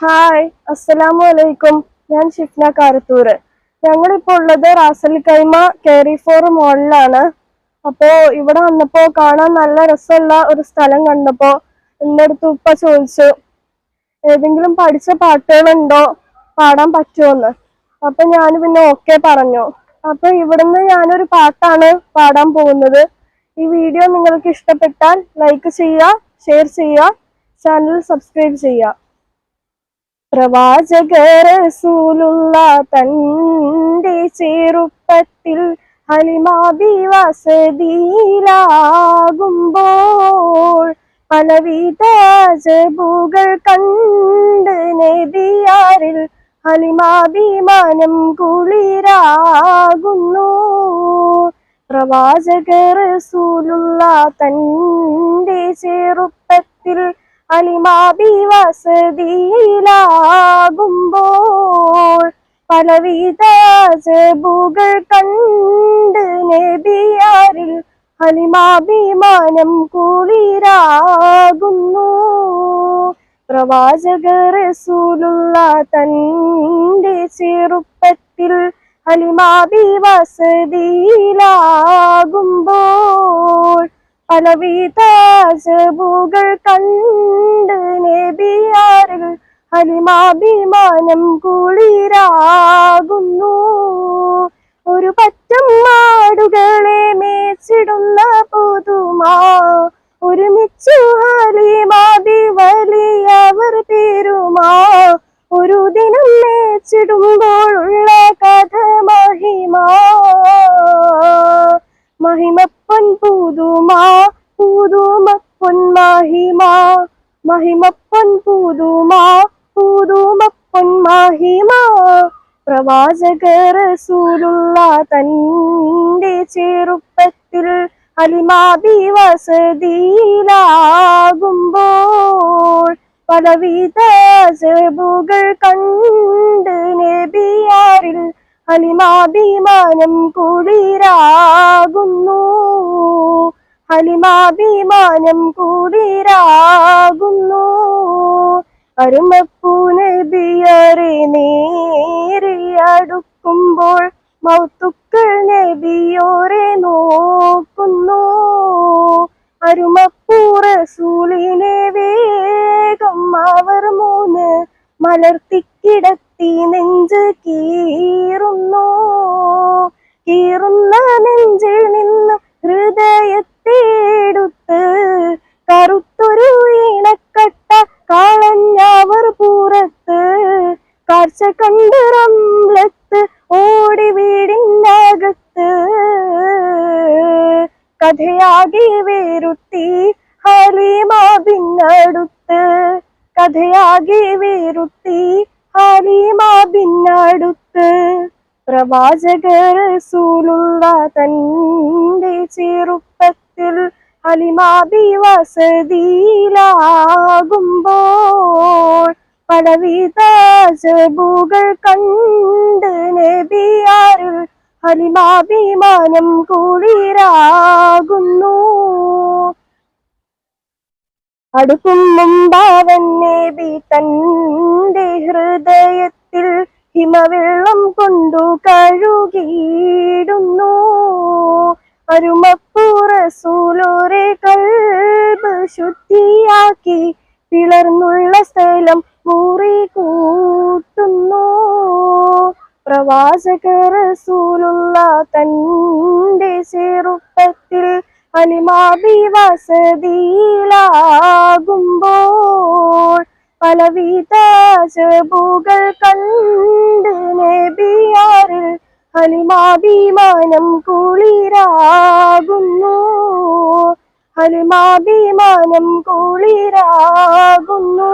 Hi അസ്സലാമു അലൈക്കും ഞാൻ ഷിഫ്ന കാരത്തൂര്. ഞങ്ങളിപ്പോൾ ഉള്ളത് റാസൽ കൈമ കേറി ഫോർ മോളിലാണ് അപ്പോ ഇവിടെ വന്നപ്പോ കാണാൻ നല്ല രസമുള്ള ഒരു സ്ഥലം കണ്ടപ്പോ എന്റെ അടുത്ത് ഉപ്പ ചോദിച്ചു ഏതെങ്കിലും പഠിച്ച പാട്ടുകളുണ്ടോ? പാടാൻ പറ്റുമെന്ന് അപ്പൊ ഞാൻ പിന്നെ ഓക്കെ പറഞ്ഞു. അപ്പൊ ഇവിടുന്ന് ഞാനൊരു പാട്ടാണ് പാടാൻ പോകുന്നത്. ഈ വീഡിയോ നിങ്ങൾക്ക് ഇഷ്ടപ്പെട്ടാൽ ലൈക്ക് ചെയ്യുക ഷെയർ ചെയ്യുക ചാനൽ സബ്സ്ക്രൈബ് ചെയ്യുക. പ്രവാചകരസൂലുള്ള തന്റെ ചെറുപ്പത്തിൽ ഹലിമാബി വസതിയിലാകുമ്പോൾ പലവിധ ജബുകൾ കണ്ട് നബിയാരിൽ ഹലിമാഭിമാനം കുളിരാകുന്നു. പ്രവാചകരസൂലുള്ള തന്റെ ചെറുപ്പത്തിൽ അലിമാബി വസതിയിലാകുമ്പോൾ പലവിധ ജബുകൾ കണ്ട് നബിയാരിൽ ഹലിമാഭിമാനം കുളിരാകുന്നു. പ്രവാചകർ സൂലുള്ള തന്റെ ചെറുപ്പത്തിൽ ഹലിമാബി വസതിയിലാകുമ്പോൾ പലവിധ കണ്ട് നബിയാരിൽ ഹലിമാഭിമാനം കുളിരാകുന്നു. ഒരു പറ്റം മാടുകളെ മേച്ചിടുന്ന പുതുമാ. ഒരുമിച്ചു ഹലിമാബി വലിയവർ പേരുമാ. ഒരു ദിനം മേച്ചിടുമ്പോഴുള്ള കഥ മഹിമാ. മഹിമപ്പൊൻ മഹിമപ്പൊൻ പുതുമാ പുതുമപ്പൊൻ പ്രവാചകർ സൂലുള്ള തന്റെ ചെറുപ്പത്തിൽ അലിമാബി വസതിയിലാകുമ്പോൾ പലവിധ ജബുകൾ കണ്ട് നബിയാറിൽ ഹലിമാഭിമാനം കുളിരാകുന്നു ഹലിമാഭിമാനം കുളിരാകുന്നു അരുമപ്പൂ നബിയറെ നേരിയടുക്കുമ്പോൾ മൗത്തുക്കൾ നബിയോരെ നോക്കുന്നു. അരുമപ്പൂറ സൂലിനെ വേഗം അവർ മൂന്ന് മലർത്തിക്കിടത്തി നെഞ്ച് കീറുന്നു. കീറുന്ന നെഞ്ചിൽ നിന്നും ഹൃദയത്തെടുത്ത് കാഴ്ച കണ്ട് റംലത്ത് ഓടി വീടിനകത്ത്. കഥയാകി വേരുത്തി ഹലീമ പിന്നടുത്ത്. കഥയാകി വേരുത്തി ഹലീമ പിന്നടുത്ത്. പ്രവാചകരസൂലുള്ള തന്റെ ചെറുപ്പത്തിൽ ഹലിമാബി വസതിയിലാകുമ്പോൾ പലവിധ കണ്ട് നബിയാരിൽ ഹലിമാഭിമാനം കുളിരാകുന്നു അടുക്കും മുമ്പാവൻ നബി തന്റെ ഹൃദയത്തിൽ ഹിമവെള്ളം കൊണ്ടു കഴുകിയിടുന്നു. അരുമപ്പുറസൂലോരെ കൽബ് ശുദ്ധിയാക്കി പിളർന്നുള്ള സ്ഥലം പ്രവാചകരസൂലുള്ള തന്റെ ചെറുപ്പത്തിൽ അലിമാബി വസതിയിലാകുമ്പോൾ പലവിധ ജബുകൾ കണ്ട് നബിയാറിൽ ഹലിമാഭിമാനം കുളിരാകുന്നു. ഹലിമാഭിമാനം കുളിരാകുന്നു.